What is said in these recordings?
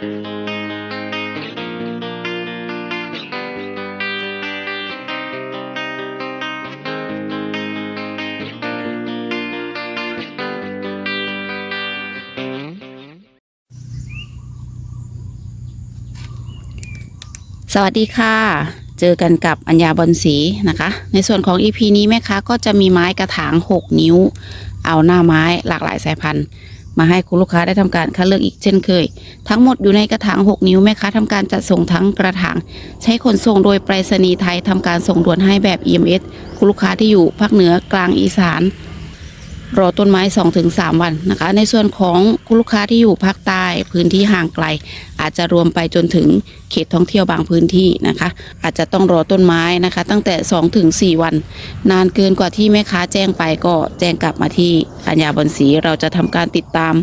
สวัสดีค่ะ เจอกันกับอัญญาบอนสีนะคะ ในส่วนของ EP นี้แม่ค้าก็จะมีไม้กระถาง 6 นิ้ว เอาหน้าไม้หลากหลายสายพันธุ์ มาให้คุณลูกค้าได้ทำการคัดเลือกอีกเช่นเคย ทั้งหมดอยู่ในกระถาง 6 นิ้วแม่ค้าทำการจัดส่งทั้งกระถาง ใช้ขนส่งโดยไปรษณีย์ไทยทำการส่งด่วนให้แบบ EMS คุณลูกค้าที่อยู่ภาคเหนือกลางอีสาน รอต้นไม้ 2-3 วันนะคะ ในส่วนของคุณลูกค้าที่อยู่ภาคใต้พื้นที่ห่างไกล อาจจะรวมไปจนถึงเขตท่องเที่ยวบางพื้นที่นะคะ อาจจะต้องรอต้นไม้นะคะ ตั้งแต่ 2-4 วัน นานเกินกว่าที่แม่ค้าแจ้งไปก็แจ้งกลับมาที่อัญญาบอนศรีเราจะทำการติดตาม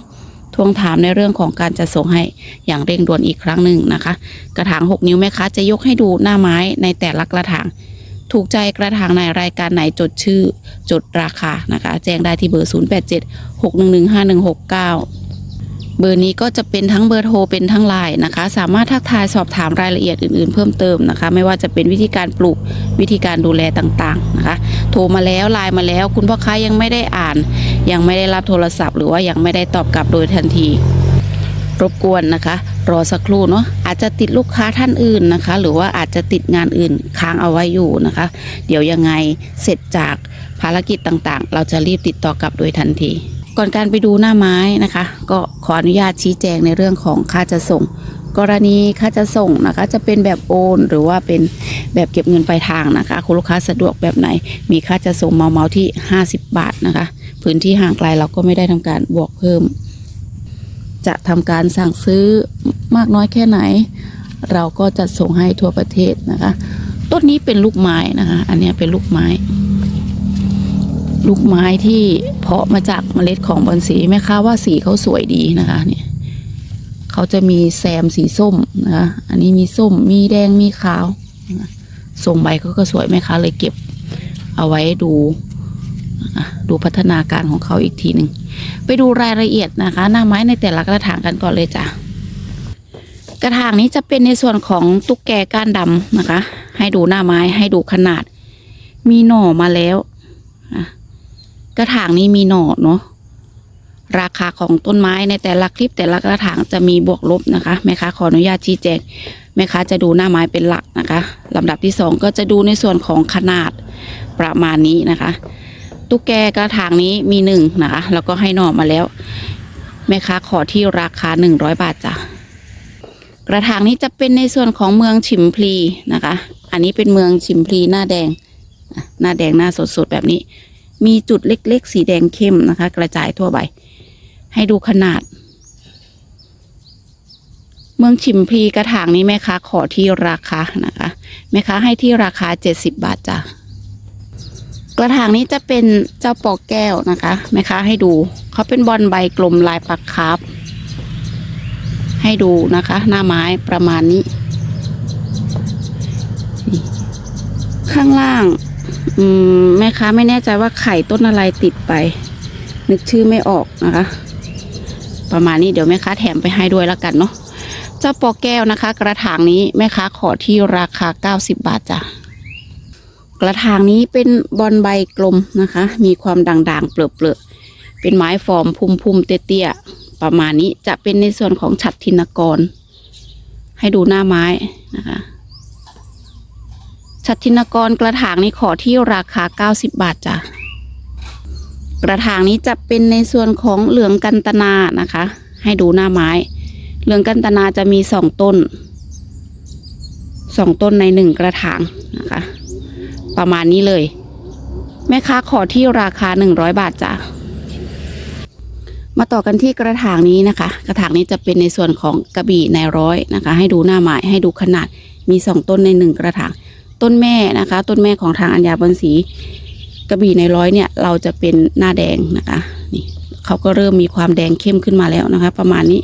ทวงถามในเรื่องของการจะส่งให้อย่างเร่งด่วนอีกครั้งหนึ่งนะคะ กระถาง 6 นิ้วแม่ค้าจะยกให้ดูหน้าไม้ในแต่ละกระถาง ถูกใจกระถางในรายการไหนจดชื่อจดราคานะคะ แจ้งได้ที่เบอร์ 087 611 5169 เบอร์นี้ก็จะเป็นทั้งเบอร์โทรเป็นทั้งไลน์นะคะ สามารถทักทายสอบถามรายละเอียดอื่นๆ เพิ่มเติมนะคะ ไม่ว่าจะเป็นวิธีการปลูกวิธีการดูแลต่างๆนะคะ โทรมาแล้วไลน์มาแล้ว คุณพ่อค้ายังไม่ได้อ่าน ยังไม่ได้รับโทรศัพท์ หรือว่ายังไม่ได้ตอบกลับโดยทันที รบกวนนะคะ รอสักครู่เนาะอาจจะติดลูกค้าท่านอื่นนะคะ หรือว่าอาจจะติดงานอื่นค้างเอาไว้อยู่นะคะ เดี๋ยวยังไงเสร็จจากภารกิจต่างๆ เราจะรีบติดต่อกลับโดยทันที ก่อนการไปดูหน้าไม้นะคะ ก็ขออนุญาตชี้แจงในเรื่องของค่าจะส่ง กรณีค่าจะส่งนะคะ จะเป็นแบบโอน หรือว่าเป็นแบบเก็บเงินปลายทางนะคะ คุณลูกค้าสะดวกแบบไหน มีค่าจะส่งเมาเมาที่ 50 บาทนะคะ พื้นที่ห่างไกลเราก็ไม่ได้ทำการบวกเพิ่ม จะทำการสั่งซื้อมากน้อยแค่ไหน เราก็จะส่งให้ทั่วประเทศนะคะ ต้นนี้เป็นลูกไม้นะคะ อันนี้เป็นลูกไม้ ลูกไม้ที่เพาะมาจากเมล็ดของบอนสีแม่ค้าว่าสีเขาสวยดีนะคะเนี่ยเขาจะมีแซมสีส้มนะคะอันนี้มีส้มมีแดงมีขาวนะคะทรงใบเขาก็สวยแม่ค้าเลยเก็บ เอาไว้ดูดูพัฒนาการของเขาอีกทีหนึ่งไปดูรายละเอียดนะคะ หน้าไม้ในแต่ละกระถางกันก่อนเลยจ้ะกระถางนี้จะเป็นในส่วนของตุ๊กแกก้านดำนะคะ ให้ดูหน้าไม้ให้ดูขนาด มีหน่อมาแล้วอะ กระถางนี้มีหน่อเนาะราคาของต้นไม้ในแต่ละคลิปแต่ละกระถางจะมีบวกลบนะคะแม่ค้าขออนุญาตชี้แจงแม่ค้าจะดูหน้าไม้เป็นหลักนะคะลำดับที่สองก็จะดูในส่วนของขนาดประมาณนี้นะคะ ตุ๊กแกกระถางนี้มีหนึ่งนะคะแล้วก็ให้หน่อมาแล้ว แม่ค้าขอที่ราคาหนึ่งร้อยบาทจ้ะกระถางนี้จะเป็นในส่วนของเมืองฉิมพลีนะคะ อันนี้เป็นเมืองฉิมพลีหน้าแดงหน้าแดงหน้าสดๆแบบนี้ มีจุดเล็กๆ สีแดงเข้มนะคะ กระจายทั่วใบ ให้ดูขนาด เมืองฉิมพลีกระถางนี้แม่ค้าขอที่ราคานะคะแม่ค้าให้ที่ราคาเจ็ดสิบบาทจ้ะกระถางนี้จะเป็นเจ้าปอกแก้วนะคะแม่ค้าให้ดูเขาเป็นบอลใบกลมลายปักคาร์ฟให้ดูนะคะ หน้าไม้ประมาณนี้ ข้างล่าง อืมแม่ค้าไม่แน่ใจว่าไข่ต้นอะไรติดไป นึกชื่อไม่ออกนะคะ ประมาณนี้เดี๋ยวแม่ค้าแถมไปให้ด้วยแล้วกันเนาะเจ้าปอแก้วนะคะ กระถางนี้แม่ค้าขอที่ราคา 90 บาทจ้ะกระถางนี้เป็นบอลใบกลมนะคะ มีความด่างๆ เปลือกๆเป็นไม้ฟอร์มพุ่มๆเตี้ยๆประมาณนี้จะเป็นในส่วนของฉัดทินกร ให้ดูหน้าไม้นะคะ ฉัดทินกรกระถางนี้ขอที่ราคา 90 บาทจ้ะ กระถางนี้จะเป็นในส่วนของเหลืองกันตนานะคะ ให้ดูหน้าไม้ เหลืองกันตนาจะมีสองต้นสองต้นในหนึ่งกระถางนะคะ ประมาณนี้เลย แม่ค้าขอที่ราคา 100 บาทจ้ะมาต่อกันที่กระถางนี้นะคะ กระถางนี้จะเป็นในส่วนของกระบี่ในร้อยนะคะ ให้ดูหน้าไม้ให้ดูขนาดมีสองต้นในหนึ่งกระถาง ต้นแม่นะคะ ต้นแม่ของทางอัญญาบอนสีกระบี่ในร้อยเนี่ย เราจะเป็นหน้าแดงนะคะนี่เขาก็เริ่มมีความแดงเข้มขึ้นมาแล้วนะคะ ประมาณนี้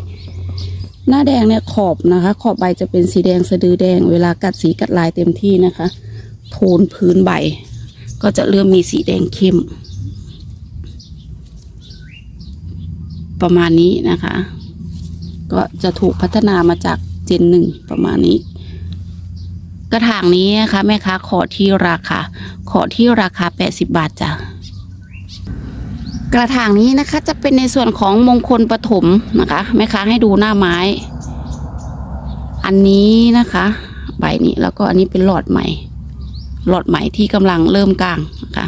หน้าแดงเนี่ยขอบนะคะ ขอบใบจะเป็นสีแดงสะดือแดง เวลากัดสีกัดลายเต็มที่นะคะ โทนพื้นใบ ก็จะเริ่มมีสีแดงเข้ม ประมาณนี้นะคะ ก็จะถูกพัฒนามาจากเจนหนึ่งประมาณนี้ กระถางนี้นะคะแม่ค้าขอที่ราคา ขอที่ราคา 80 บาทจ้ะกระถางนี้นะคะจะเป็นในส่วนของมงคลปฐมนะคะแม่ค้าให้ดูหน้าไม้ อันนี้นะคะ ใบนี้แล้วก็อันนี้เป็นหลอดใหม่ หลอดใหม่ที่กำลังเริ่มกลางนะคะ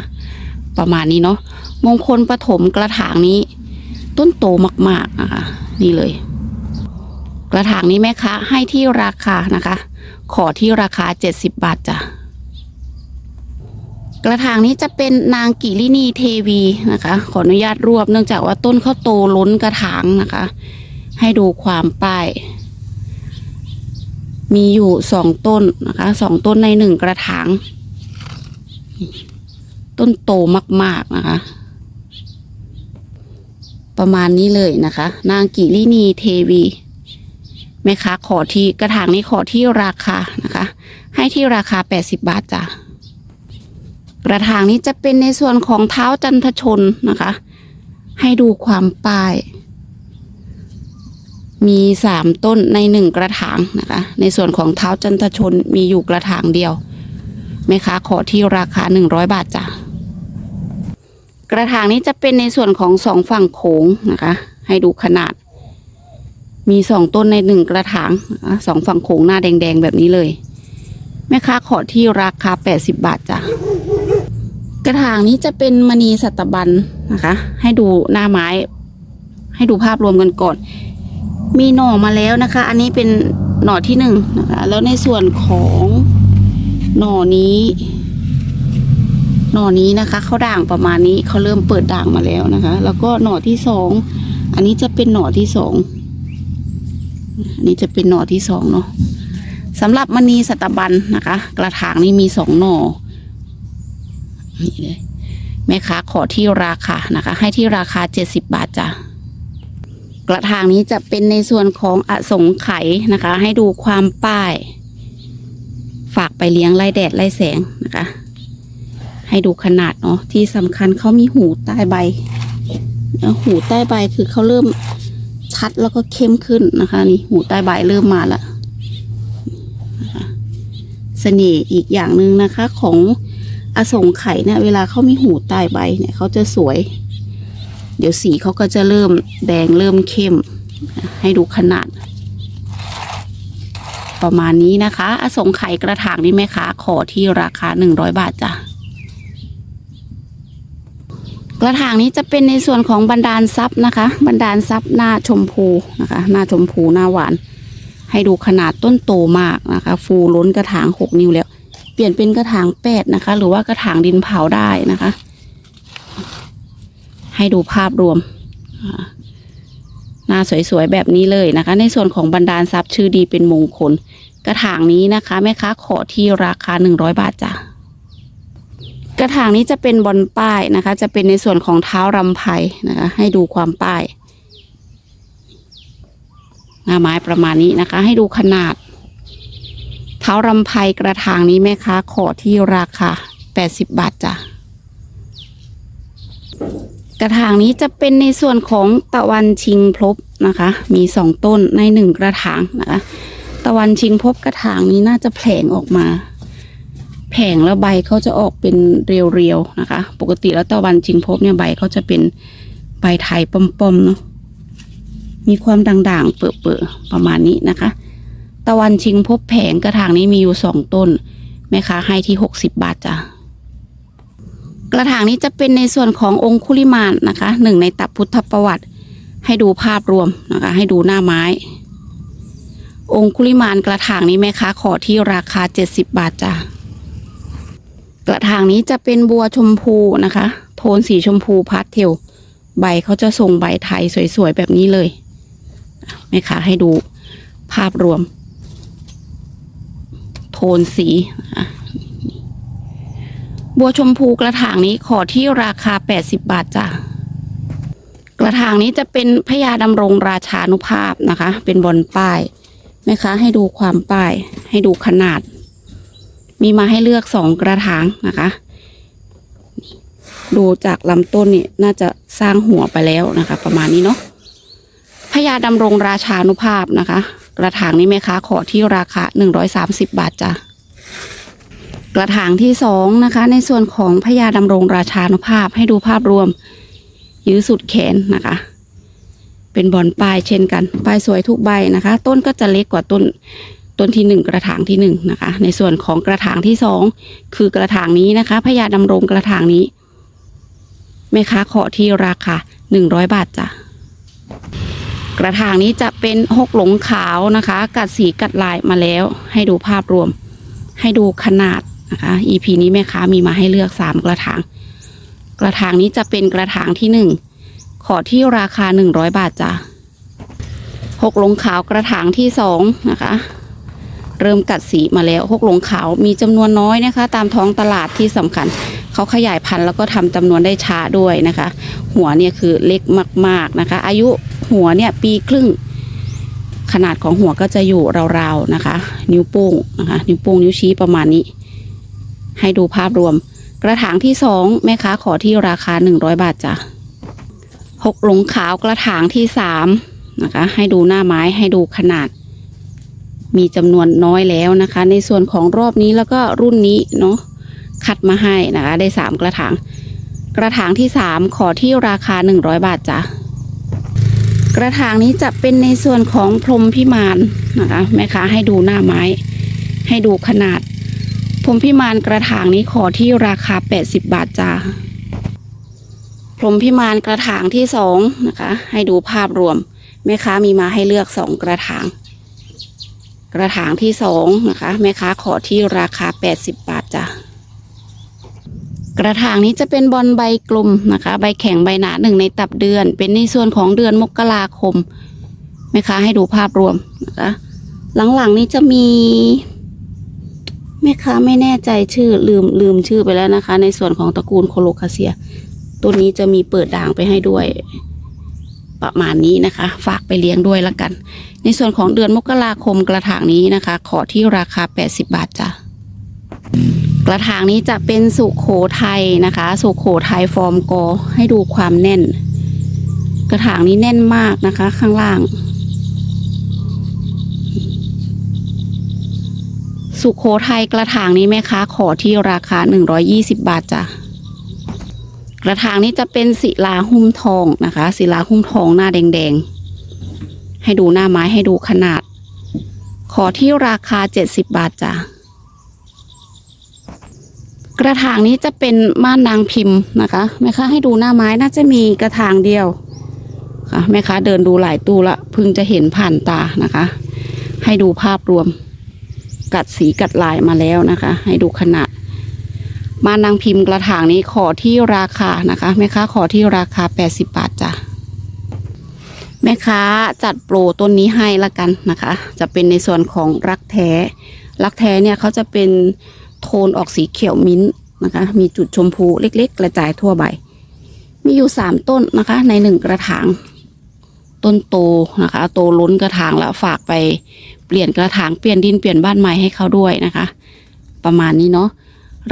ประมาณนี้เนาะมงคลปฐมกระถางนี้ ต้นโตมากๆนะคะนี่เลย กระถางนี้แม่ค้าให้ที่ราคานะคะ ขอที่ราคา 70 บาทจ้ะ กระถางนี้จะเป็นนางกิรินีเทวีนะคะ ขออนุญาตรวบเนื่องจากว่าต้นเขาโตล้นกระถางนะคะ ให้ดูความป้าย มีอยู่สองต้นนะคะสองต้นในหนึ่งกระถาง ต้นโตมาก ๆนะคะประมาณนี้เลยนะคะ นางกิรินีเทวี แม่ค้าขอที่กระถางนี้ขอที่ราคานะคะ ให้ที่ราคา 80 บาทจ้ะกระถางนี้จะเป็นในส่วนของเท้าจันทชนนะคะ ให้ดูความป้าย มีสามต้นในหนึ่งกระถางนะคะ ในส่วนของเท้าจันทชนมีอยู่กระถางเดียวแม่ค้าขอที่ราคา100บาทจ้ะกระถางนี้จะเป็นในส่วนของสองฝั่งโขงนะคะ ให้ดูขนาด มีสองต้นในหนึ่งกระถางสองฝั่งโขงหน้าแดงๆ แบบนี้เลย แม่ค้าขอที่ราคา80บบาทจ้ะกระถางนี้จะเป็นมณีสัตบันนะคะ ให้ดูหน้าไม้ ให้ดูภาพรวมกันก่อน มีหน่อมาแล้วนะคะ อันนี้เป็นหน่อที่หนึ่งนะคะ แล้วในส่วนของหน่อนี้ หน่อนี้นะคะเขาด่างประมาณนี้เขาเริ่มเปิดด่างมาแล้วนะคะ แล้วก็หน่อที่สองอันนี้จะเป็นหน่อที่สอง นี้จะเป็นหน่อที่สองเนาะสำหรับมณีสัตบันนะคะ กระถางนี้มีสองหน่อนี่เลยแม่ค้าขอที่ราคานะคะ ให้ที่ราคาเจ็ดสิบบาทจ้ะกระถางนี้จะเป็นในส่วนของอสงไขยนะคะ ให้ดูความป้าย ฝากไปเลี้ยงไล่แดดไล่แสงนะคะ ให้ดูขนาดเนาะที่สำคัญเขามีหูใต้ใบหูใต้ใบคือเขาเริ่ม ชัดแล้วก็เข้มขึ้นนะคะ นี่หูใต้ใบเริ่มมาแล้วนะคะเสน่ห์อีกอย่างหนึ่งนะคะ ของอสงไขยเนี่ยเวลาเขามีหูใต้ใบเนี่ยเขาจะสวย เดี๋ยวสีเขาก็จะเริ่มแดงเริ่มเข้ม ให้ดูขนาด ประมาณนี้นะคะ อสงไขยกระถางนี่แม่ค้าขอที่ราคาหนึ่งร้อยบาทจ้ะ กระถางนี้จะเป็นในส่วนของบันดาลซับนะคะบันดาลซับหน้าชมพูนะคะ หน้าชมพูหน้าหวาน ให้ดูขนาดต้นโตมากนะคะ ฟูล้นกระถางหกนิ้วแล้ว เปลี่ยนเป็นกระถางแปดนะคะ หรือว่ากระถางดินเผาได้นะคะ ให้ดูภาพรวมหน้าสวยๆแบบนี้เลยนะคะ ในส่วนของบรรดาลทรัพย์ชื่อดีเป็นมงคล กระถางนี้นะคะแม่ค้าขอที่ราคาหนึ่งร้อยบาทจ้ะ กระถางนี้จะเป็นบอลป้ายนะคะ จะเป็นในส่วนของเท้ารำไพนะคะ ให้ดูความป้ายหน้าไม้ประมาณนี้นะคะ ให้ดูขนาด เท้ารำไพกระถางนี้แม่ค้าขอที่ราคาแปดสิบบาทจ้ะกระถางนี้จะเป็นในส่วนของตะวันชิงพลบนะคะ มีสองต้นในหนึ่งกระถางนะคะ ตะวันชิงพบกระถางนี้น่าจะแผงออกมา แผงแล้วใบเขาจะออกเป็นเรียวๆนะคะ ปกติแล้วตะวันชิงพบเนี่ยใบเขาจะเป็นใบไทยปอมๆเนาะมีความด่างๆ เปื่อๆประมาณนี้นะคะ ตะวันชิงพบแผงกระถางนี้มีอยู่สองต้นแม่ค้าให้ที่หกสิบบาทจ้ะกระถางนี้จะเป็นในส่วนขององคุลิมานนะคะหนึ่งในตับพุทธประวัติ ให้ดูภาพรวมนะคะ ให้ดูหน้าไม้ องคุลิมานกระถางนี้แม่ค้าขอที่ราคาเจ็ดสิบบาทจ้ะ กระถางนี้จะเป็นบัวชมพูนะคะ โทนสีชมพูพาสเทลใบเขาจะทรงใบไทยสวยๆ แบบนี้เลยแม่ค้าให้ดูภาพรวม โทนสีบัวชมพูกระถางนี้ขอที่ราคา 80 บาทจ้ะกระถางนี้จะเป็นพญาดำรงราชานุภาพนะคะ เป็นบอลป้ายแม่ค้าให้ดูความป้าย ให้ดูขนาด มีมาให้เลือกสองกระถางนะคะ ดูจากลำต้นนี่น่าจะสร้างหัวไปแล้วนะคะ ประมาณนี้เนาะพญาดำรงราชานุภาพนะคะ กระถางนี้แม่ค้าขอที่ราคา130บาทจ้ะกระถางที่สองนะคะ ในส่วนของพญาดำรงราชานุภาพให้ดูภาพรวม ยื้อสุดแขนนะคะ เป็นบอนปลายเช่นกันปลายสวยทุกใบนะคะ ต้นก็จะเล็กกว่าต้น ต้นที่หนึ่งกระถางที่หนึ่งนะคะ ในส่วนของกระถางที่สองคือกระถางนี้นะคะพญาดำรงกระถางนี้แม่ค้าขอที่ราคาหนึ่งร้อยบาทจ้ะกระถางนี้จะเป็นหกหลงขาวนะคะ กัดสีกัดลายมาแล้ว ให้ดูภาพรวม ให้ดูขนาดนะคะ EP นี้แม่ค้ามีมาให้เลือกสามกระถาง กระถางนี้จะเป็นกระถางที่หนึ่งขอที่ราคาหนึ่งร้อยบาทจ้ะหกหลงขาวกระถางที่สองนะคะ เริ่มกัดสีมาแล้วหกหลงขาวมีจำนวนน้อยนะคะ ตามท้องตลาดที่สำคัญ เขาขยายพันธุ์แล้วก็ทำจำนวนได้ช้าด้วยนะคะ หัวเนี่ยคือเล็กมากๆนะคะ อายุหัวเนี่ยปีครึ่ง ขนาดของหัวก็จะอยู่ราวๆนะคะ นิ้วโป้งนะคะ นิ้วโป้งนิ้วชี้ประมาณนี้ ให้ดูภาพรวม กระถางที่สองแม่ค้าขอที่ราคาหนึ่งร้อยบาทจ้ะหกหลงขาวกระถางที่สามนะคะ ให้ดูหน้าไม้ให้ดูขนาด มีจำนวนน้อยแล้วนะคะ ในส่วนของรอบนี้แล้วก็รุ่นนี้เนาะคัดมาให้นะคะ ได้สามกระถาง กระถางที่สามขอที่ราคาหนึ่งร้อยบาทจ้ะกระถางนี้จะเป็นในส่วนของพรหมพิมานนะคะแม่ค้าให้ดูหน้าไม้ ให้ดูขนาด พรหมพิมานกระถางนี้ขอที่ราคา 80 บาทจ้าพรหมพิมานกระถางที่สองนะคะ ให้ดูภาพรวมแม่ค้ามีมาให้เลือกสองกระถาง กระถางที่สองนะคะ แม่ค้าขอที่ราคา 80 บาทจ้ะกระถางนี้จะเป็นบอลใบกลมนะคะ ใบแข็งใบหนาหนึ่งในตับเดือน เป็นในส่วนของเดือนมกราคมแม่ค้าให้ดูภาพรวมนะคะ หลังๆนี้จะมีแม่ค้าไม่แน่ใจชื่อลืมลืมชื่อไปแล้วนะคะ ในส่วนของตระกูลโคโลคาเซีย ตัวนี้จะมีเปิดด่างไปให้ด้วย ประมาณนี้นะคะ ฝากไปเลี้ยงด้วยละกัน ในส่วนของเดือนมกราคมกระถางนี้นะคะ ขอที่ราคา 80 บาทจ้ะกระถางนี้จะเป็นสุโขทัยนะคะ สุโขทัยฟอร์มกอให้ดูความแน่น กระถางนี้แน่นมากนะคะ ข้างล่าง สุโขทัยกระถางนี้แม่ค้าขอที่ราคา 120 บาทจ้ะ กระถางนี้จะเป็นศิลาหุ้มทองนะคะศิลาหุ้มทองหน้าแดงๆ ให้ดูหน้าไม้ให้ดูขนาด ขอที่ราคา 70 บาทจ้ะกระถางนี้จะเป็นม่านนางพิมพ์นะคะแม่ค้าให้ดูหน้าไม้น่าจะมีกระถางเดียวค่ะแม่ค้าเดินดูหลายตู้ละเพิ่งจะเห็นผ่านตานะคะ ให้ดูภาพรวม กัดสีกัดลายมาแล้วนะคะ ให้ดูขนาด มานางพิมพ์กระถางนี้ขอที่ราคานะคะแม่ค้าขอที่ราคา 80 บาทจ้ะแม่ค้าจัดโปรต้นนี้ให้ละกันนะคะ จะเป็นในส่วนของรักแท้รักแท้เนี่ยเขาจะเป็นโทนออกสีเขียวมิ้นท์นะคะ มีจุดชมพูเล็ก ๆ กระจายทั่วใบ มีอยู่สามต้นนะคะ ในหนึ่งกระถาง ต้นโตนะคะ โตล้นกระถางแล้วฝากไปเปลี่ยนกระถางเปลี่ยนดินเปลี่ยนบ้านใหม่ให้เขาด้วยนะคะ ประมาณนี้เนาะ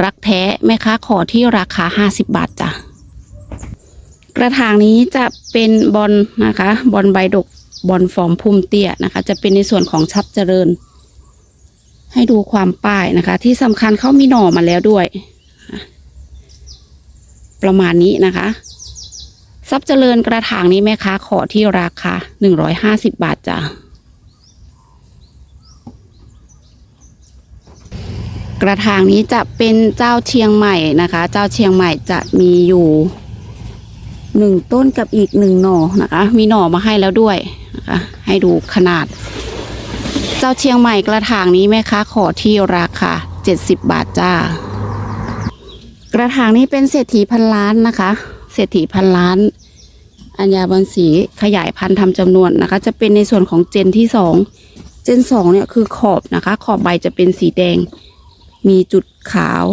รักแท้แม่ค้าขอที่ราคาห้าสิบบาทจ้ะ กระถางนี้จะเป็นบอลนะคะบอลใบดกบอลฟอร์มพุ่มเตี้ยนะคะ จะเป็นในส่วนของชับเจริญ ให้ดูความป้ายนะคะ ที่สำคัญเขามีหน่อมาแล้วด้วย ประมาณนี้นะคะทรัพย์เจริญกระถางนี้แม่ค้าขอที่ราคาหนึ่งร้อยห้าสิบบาทจ้ะ ระถางนี้จะเป็นเจ้าเชียงใหม่นะคะ เจ้าเชียงใหม่จะมีอยู่หนึ่งต้นกับอีกหนึ่งหน่อนะคะ มีหน่อมาให้แล้วด้วยนะคะให้ดูขนาด เจ้าเชียงใหม่กระถางนี้แม่ค้าขอที่ราคาเจ็ดสิบบาทจ้า กระถางนี้เป็นเศรษฐีพันล้านนะคะ เศรษฐีพันล้าน อัญญาบันสีขยายพันธุ์ทำจำนวนนะคะ จะเป็นในส่วนของเจนที่สองเจนสองเนี่ยคือขอบนะคะ ขอบใบจะเป็นสีแดง มีจุดขาว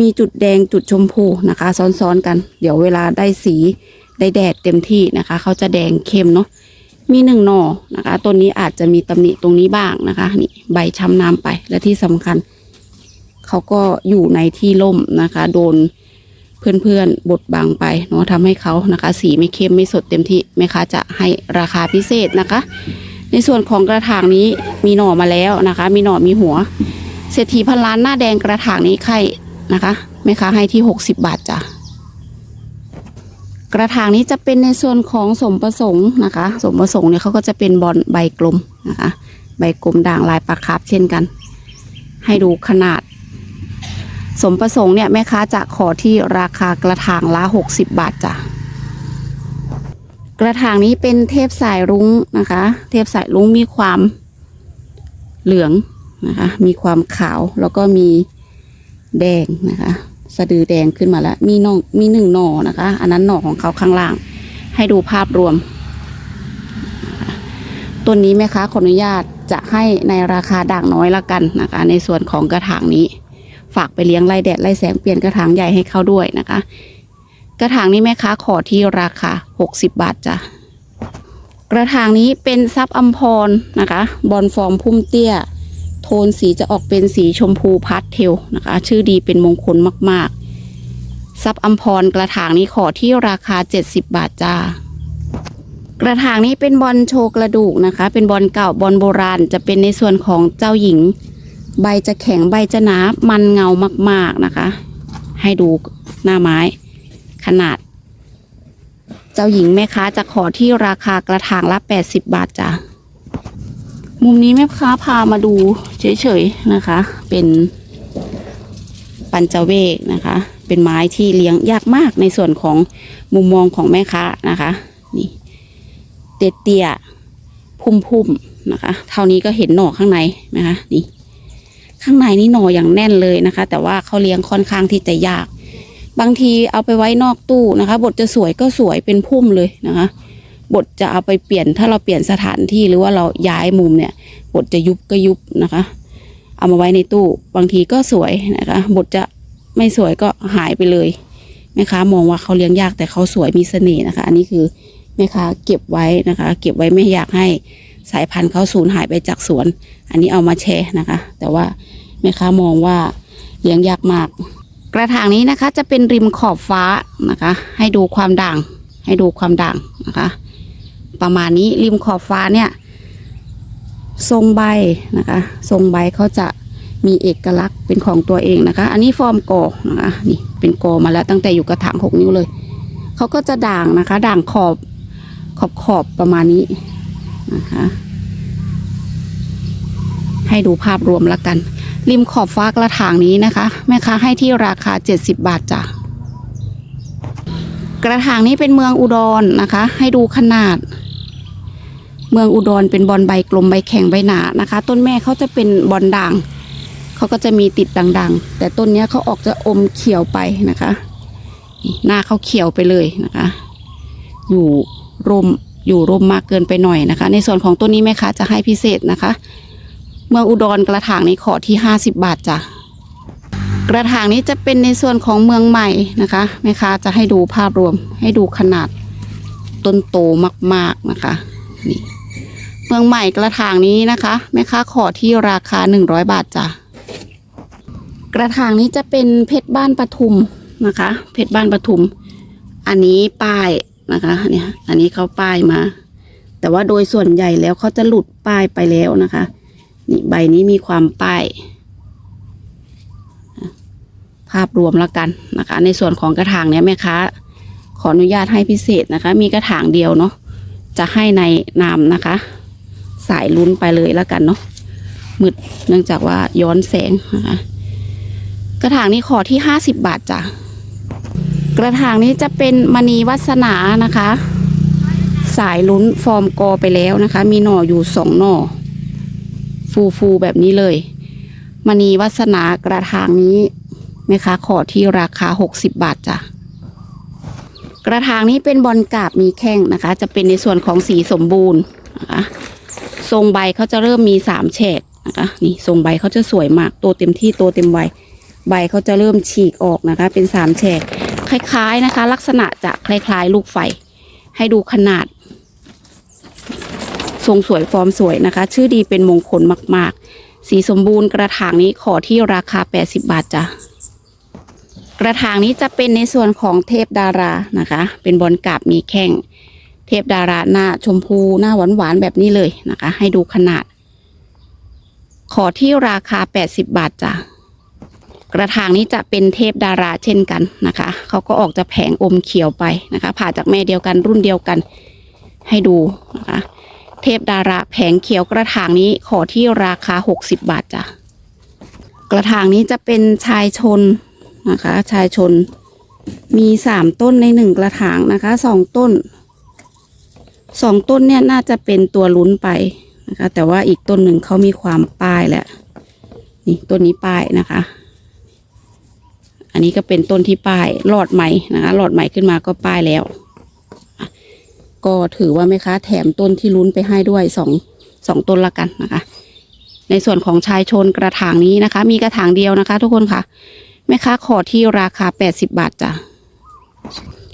มีจุดแดงจุดชมพูนะคะ ซ้อนๆกัน เดี๋ยวเวลาได้สีได้แดดเต็มที่นะคะ เขาจะแดงเข้มเนาะมีหนึ่งหน่อนะคะต้นนี้อาจจะมีตำหนิตรงนี้บ้างนะคะนี่ใบช้ำน้ำไปและที่สำคัญ เขาก็อยู่ในที่ร่มนะคะ โดนเพื่อนๆบดบางไปเนาะทำให้เขานะคะ สีไม่เข้มไม่สดเต็มที่แม่ค้าจะให้ราคาพิเศษนะคะ ในส่วนของกระถางนี้มีหน่อมาแล้วนะคะ มีหน่อมีหัว เศรษฐีพันล้านหน้าแดงกระถางนี้ไข่นะคะแม่ค้าให้ที่60บาทจ้ะกระถางนี้จะเป็นในส่วนของสมประสงค์นะคะ สมประสงค์เนี่ยเขาก็จะเป็นบอลใบกลมนะคะ ใบกลมด่างลายปลาคาร์ฟเช่นกัน ให้ดูขนาด สมประสงค์เนี่ยแม่ค้าจะขอที่ราคากระถางละ 60 บาทจ้ะกระถางนี้เป็นเทพสายรุ้งนะคะ เทพสายรุ้งมีความเหลือง นะคะ มีความขาวแล้วก็มีแดงนะคะ สะดือแดงขึ้นมาแล้ว มีน่องมีหนึ่งหน่อนะคะ อันนั้นหน่อของเขาข้างล่าง ให้ดูภาพรวมต้นนี้แม่ค้าขออนุญาตจะให้ในราคาด่างน้อยละกันนะคะ ในส่วนของกระถางนี้ ฝากไปเลี้ยงไล่แดดไล่แสงเปลี่ยนกระถางใหญ่ให้เขาด้วยนะคะ กระถางนี้แม่ค้าขอที่ราคา 60 บาทจ้ะกระถางนี้เป็นซับอัมพรนะคะ บอลฟอร์มพุ่มเตี้ย โทนสีจะออกเป็นสีชมพูพาสเทลนะคะ ชื่อดีเป็นมงคลมากๆ ซับอัมพรกระถางนี้ขอที่ราคา 70 บาทจ้ากระถางนี้เป็นบอลโชกระดูกนะคะ เป็นบอลเก่าบอลโบราณ จะเป็นในส่วนของเจ้าหญิง ใบจะแข็งใบจะหนามันเงามาก ๆนะคะ ให้ดูหน้าไม้ ขนาด เจ้าหญิงแม่ค้าจะขอที่ราคากระถางละ 80 บาทจ้ะ มุมนี้แม่ค้าพามาดูเฉยๆนะคะ เป็นปัญจเวกนะคะ เป็นไม้ที่เลี้ยงยากมากในส่วนของมุมมองของแม่ค้านะคะนี่เตี้ยๆพุ่มๆนะคะ เท่านี้ก็เห็นหน่อข้างในนะคะนี่ข้างในนี่หน่ออย่างแน่นเลยนะคะ แต่ว่าเขาเลี้ยงค่อนข้างที่จะยาก บางทีเอาไปไว้นอกตู้นะคะ บทจะสวยก็สวยเป็นพุ่มเลยนะคะ บทจะเอาไปเปลี่ยนถ้าเราเปลี่ยนสถานที่หรือว่าเราย้ายมุมเนี่ย บทจะยุบก็ยุบนะคะ เอามาไว้ในตู้บางทีก็สวยนะคะ บทจะไม่สวยก็หายไปเลยแม่ค้ามองว่าเขาเลี้ยงยากแต่เขาสวยมีเสน่ห์นะคะ อันนี้คือแม่ค้าเก็บไว้นะคะ เก็บไว้ไม่อยากให้สายพันธุ์เขาสูญหายไปจากสวน อันนี้เอามาแชร์นะคะ แต่ว่าแม่ค้ามองว่าเลี้ยงยากมาก กระถางนี้นะคะจะเป็นริมขอบฟ้านะคะ ให้ดูความด่าง ให้ดูความด่างนะคะ ประมาณนี้ริมขอบฟ้าเนี่ย ทรงใบนะคะ ทรงใบเขาจะมีเอกลักษณ์เป็นของตัวเองนะคะ อันนี้ฟอร์มกอนะคะนี่เป็นกอมาแล้วตั้งแต่อยู่กระถางหกนิ้วเลยเขาก็จะด่างนะคะ ด่างขอบขอบขอบประมาณนี้นะคะ ให้ดูภาพรวมแล้วกัน ริมขอบฟ้ากระถางนี้นะคะ แม่ค้าให้ที่ราคา 70 บาทจ้ะกระถางนี้เป็นเมืองอุดรนะคะ ให้ดูขนาด เมืองอุดรเป็นบอลใบกลมใบแข็งใบหนานะคะ ต้นแม่เขาจะเป็นบอลด่างเขาก็จะมีติดด่างๆ แต่ต้นนี้เขาออกจะอมเขียวไปนะคะ หน้าเขาเขียวไปเลยนะคะ อยู่ร่มอยู่ร่มมากเกินไปหน่อยนะคะ ในส่วนของต้นนี้แม่ค้าจะให้พิเศษนะคะ เมืองอุดรกระถางนี้ขอที่ห้าสิบบาทจ้ะกระถางนี้จะเป็นในส่วนของเมืองใหม่นะคะแม่ค้าจะให้ดูภาพรวมให้ดูขนาดต้นโตมาก ๆนะคะนี่ เมืองใหม่กระถางนี้นะคะแม่ค้าขอที่ราคาหนึ่งร้อยบาทจ้ะกระถางนี้จะเป็นเพชรบ้านปทุมนะคะ เพชรบ้านปทุม อันนี้ป้ายนะคะเนี่ยอันนี้เขาป้ายมา แต่ว่าโดยส่วนใหญ่แล้วเขาจะหลุดป้ายไปแล้วนะคะ นี่ใบนี้มีความป้าย ภาพรวมแล้วกันนะคะ ในส่วนของกระถางเนี้ยแม่ค้าขออนุญาตให้พิเศษนะคะ มีกระถางเดียวเนาะจะให้ในนามนะคะ สายลุ้นไปเลยแล้วกันเนาะมืดเนื่องจากว่าย้อนแสงนะคะกระถางนี้ขอที่ห้าสิบบาทจ้ะกระถางนี้จะเป็นมณีวัสนานะคะ สายลุ้นฟอร์มกอไปแล้วนะคะ มีหน่ออยู่สองหน่อ ฟูฟูแบบนี้เลยมณีวัสนากระถางนี้แม่ค้าขอที่ราคา60บาทจ้ะกระถางนี้เป็นบอลกาบมีแข้งนะคะ จะเป็นในส่วนของสีสมบูรณ์นะคะ ทรงใบเขาจะเริ่มมีสามแฉกนะคะนี่ทรงใบเขาจะสวยมากโตเต็มที่โตเต็มวัยใบเขาจะเริ่มฉีกออกนะคะ เป็นสามแฉกคล้าย ๆนะคะ ลักษณะจะคล้าย ๆ ลูกไฟ ให้ดูขนาด ทรงสวยฟอร์มสวยนะคะ ชื่อดีเป็นมงคลมาก ๆ สีสมบูรณ์กระถางนี้ขอที่ราคา 80 บาทจ้ะกระถางนี้จะเป็นในส่วนของเทพดารานะคะ เป็นบอลกาบมีแข้ง เทพดาราหน้าชมพูหน้าหวานหวานๆแบบนี้เลยนะคะ ให้ดูขนาด ขอที่ราคา 80 บาทจ้ะกระถางนี้จะเป็นเทพดาราเช่นกันนะคะเขาก็ออกจะแผงอมเขียวไปนะคะ ผ่าจากแม่เดียวกันรุ่นเดียวกัน ให้ดูนะคะ เทพดาราแผงเขียวกระถางนี้ขอที่ราคา 60 บาทจ้ะกระถางนี้จะเป็นชายชนนะคะ ชายชนมีสามต้นในหนึ่งกระถางนะคะสองต้น สองต้นเนี่ยน่าจะเป็นตัวลุ้นไปนะคะ แต่ว่าอีกต้นหนึ่งเขามีความป้ายแล้วนี่ต้นนี้ป้ายนะคะ อันนี้ก็เป็นต้นที่ป้ายหลอดใหม่นะคะหลอดใหม่ขึ้นมาก็ป้ายแล้ว ก็ถือว่าไหมคะ แถมต้นที่ลุ้นไปให้ด้วยสองสองต้นละกันนะคะ ในส่วนของชายชนกระถางนี้นะคะ มีกระถางเดียวนะคะ ทุกคนค่ะแม่ค้าขอที่ราคา80บาทจ้ะ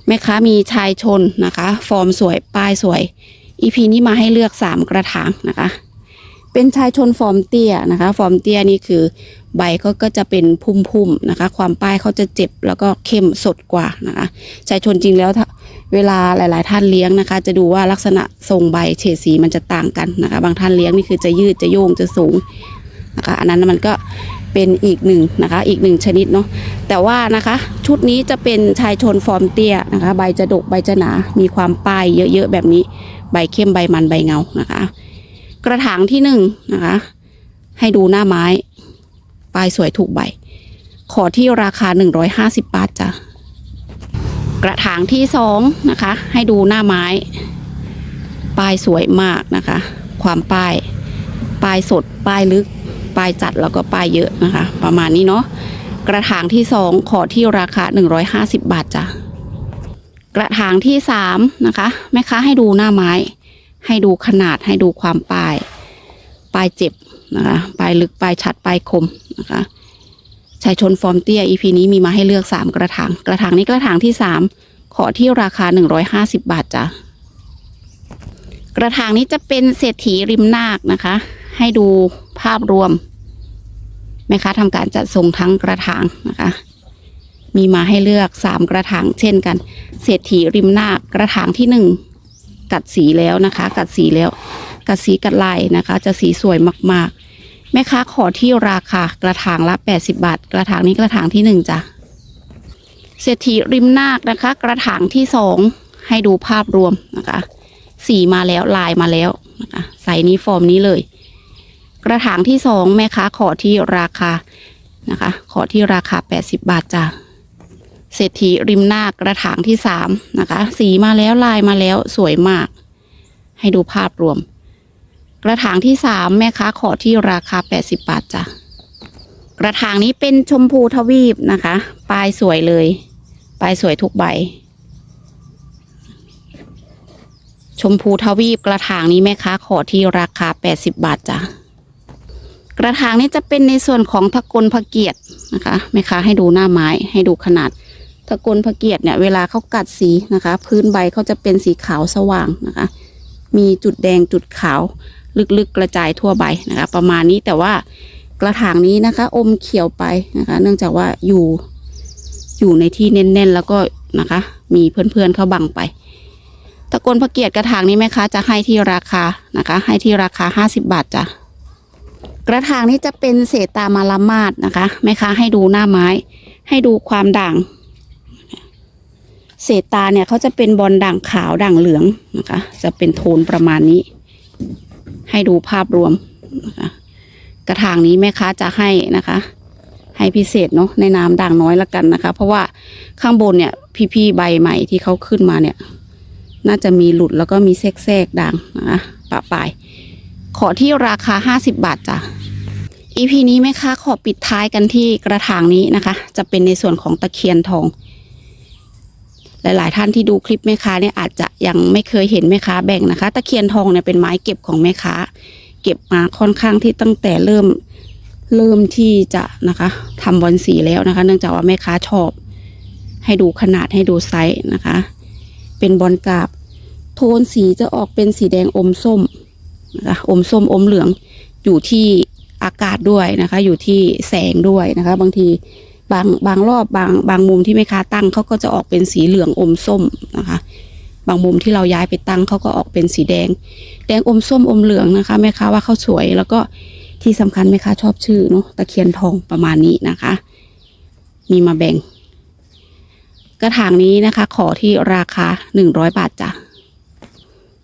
แม่ค้ามีชายชนนะคะ ฟอร์มสวยป้ายสวยอีพีนี้มาให้เลือก3กระถางนะคะ เป็นชายชนฟอร์มเตี้ยนะคะ ฟอร์มเตี้ยนี่คือใบเขาก็จะเป็นพุ่มๆนะคะ ความป้ายเขาจะเจ็บแล้วก็เข้มสดกว่านะคะชายชนจริงแล้วเวลาหลาย ๆ ท่านเลี้ยงนะคะ จะดูว่าลักษณะทรงใบเฉดสีมันจะต่างกันนะคะ บางท่านเลี้ยงนี่คือจะยืดจะโยงจะสูงนะคะ อันนั้นมันก็ เป็นอีกหนึ่งนะคะ อีกหนึ่งชนิดเนาะแต่ว่านะคะชุดนี้จะเป็นชายชนฟอร์มเตี้ยนะคะ ใบจะดกใบจะหนา มีความป้ายเยอะๆแบบนี้ ใบเข้มใบมันใบเงานะคะ กระถางที่หนึ่งนะคะ ให้ดูหน้าไม้ปลายสวยถูกใบ ขอที่ราคา 150 บาทจ้ะกระถางที่สองนะคะ ให้ดูหน้าไม้ปลายสวยมากนะคะ ความป้ายปลายสดปลายลึก ปลายจัดแล้วก็ปลายเยอะนะคะ ประมาณนี้เนาะกระถางที่สองขอที่ราคา 150 บาทจ้ะกระถางที่สามนะคะแม่ค้าให้ดูหน้าไม้ ให้ดูขนาดให้ดูความปลาย ปลายเจ็บนะคะปลายลึกปลายชัดปลายคมนะคะชายชนฟอร์มเตี้ย EP นี้มีมาให้เลือกสามกระถาง กระถางนี้กระถางที่สามขอที่ราคาหนึ่งร้อยห้าสิบบาทจ้ะ กระถางนี้จะเป็นเศรษฐีริมนาคนะคะ ให้ดู ภาพรวมแม่ค้าทำการจัดส่งทั้งกระถางนะคะ มีมาให้เลือกสามกระถางเช่นกัน เศรษฐีริมนากระถางที่หนึ่งกัดสีแล้วนะคะ กัดสีแล้ว กัดสีกัดลายนะคะ จะสีสวยมากๆ แม่ค้าขอที่ราคากระถางละ80บาท กระถางนี้กระถางที่หนึ่งจ้ะเศรษฐีริมนาคนะคะ กระถางที่สองให้ดูภาพรวมนะคะ สีมาแล้วลายมาแล้วนะคะใส่นี้ฟอร์มนี้เลย กระถางที่สองแม่ค้าขอที่ราคานะคะ ขอที่ราคา 80 บาทจ้ะเศรษฐีริมหน้ากระถางที่สามนะคะ สีมาแล้วลายมาแล้วสวยมาก ให้ดูภาพรวม กระถางที่สามแม่ค้าขอที่ราคา 80 บาทจ้ะกระถางนี้เป็นชมพูทวีปนะคะปลายสวยเลย ปลายสวยทุกใบ ชมพูทวีปกระถางนี้แม่ค้าขอที่ราคา 80 บาทจ้ะ ระถางนี้จะเป็นในส่วนของทะกลพระเกียรตินะคะแม่ค้าให้ดูหน้าไม้ให้ดูขนาดตะกลพระเกียรติเนี่ยเวลาเขากัดสีนะคะ พื้นใบเขาจะเป็นสีขาวสว่างนะคะ มีจุดแดงจุดขาวลึกๆกระจายทั่วใบนะคะ ประมาณนี้แต่ว่ากระถางนี้นะคะ อมเขียวไปนะคะ เนื่องจากว่าอยู่อยู่ในที่แน่นๆ แล้วก็นะคะ มีเพื่อนๆเขาบังไปตะกลพระเกียรติกระถางนี้แม่ค้าจะให้ที่ราคานะคะ ให้ที่ราคาห้าสิบบาทจ้ะ กระถางนี้จะเป็นเศษตามาลามาดนะคะแม่ค้าให้ดูหน้าไม้ ให้ดูความด่าง เศษตาเนี่ยเขาจะเป็นบอลด่างขาวด่างเหลืองนะคะ จะเป็นโทนประมาณนี้ ให้ดูภาพรวมนะคะกระถางนี้แม่ค้าจะให้นะคะ ให้พิเศษเนาะในนามด่างน้อยละกันนะคะ เพราะว่าข้างบนเนี่ยพี่ๆใบใหม่ที่เขาขึ้นมาเนี่ย น่าจะมีหลุดแล้วก็มีแทรกๆด่างนะคะปะปาย ขอที่ราคา 50 บาทจ้ะ EP นี้แม่ค้าขอปิดท้ายกันที่กระถางนี้นะคะ จะเป็นในส่วนของตะเคียนทอง หลาย ๆ ท่านที่ดูคลิปแม่ค้าเนี่ยอาจจะยังไม่เคยเห็นแม่ค้าแบ่งนะคะ ตะเคียนทองเนี่ยเป็นไม้เก็บของแม่ค้า เก็บมาค่อนข้างที่ตั้งแต่เริ่มเริ่มที่จะนะคะทำบอลสีแล้วนะคะ เนื่องจากว่าแม่ค้าชอบ ให้ดูขนาดให้ดูไซส์นะคะ เป็นบอลกราบ โทนสีจะออกเป็นสีแดงอมส้ม นะคะอมส้มอมเหลืองอยู่ที่อากาศด้วยนะคะ อยู่ที่แสงด้วยนะคะ บางทีบางบางรอบบางบางมุมที่แม่ค้าตั้งเขาก็จะออกเป็นสีเหลืองอมส้มนะคะ บางมุมที่เราย้ายไปตั้งเขาก็ออกเป็นสีแดง แดงอมส้มอมเหลืองนะคะแม่ค้าว่าเขาสวยแล้วก็ที่สำคัญแม่ค้าชอบชื่อเนาะตะเคียนทองประมาณนี้นะคะ มีมาแบ่ง กระถางนี้นะคะ ขอที่ราคาหนึ่งร้อยบาทจ้ะ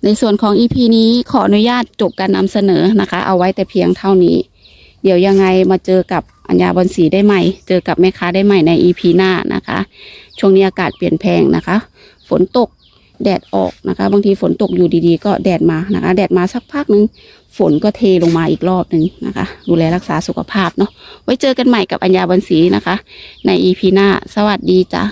ในส่วนของ EP นี้ขออนุญาตจบการนำเสนอนะคะ เอาไว้แต่เพียงเท่านี้ เดี๋ยวยังไงมาเจอกับอัญญาบอลสีได้ใหม่ เจอกับแม่ค้าได้ใหม่ใน EP หน้านะคะ ช่วงนี้อากาศเปลี่ยนแปลงนะคะ ฝนตกแดดออกนะคะ บางทีฝนตกอยู่ดีๆ ก็แดดมานะคะ แดดมาสักพักหนึ่งฝนก็เทลงมาอีกรอบหนึ่งนะคะ ดูแลรักษาสุขภาพเนาะไว้เจอกันใหม่กับอัญญาบอลสีนะคะ ใน EP หน้า สวัสดีจ้ะ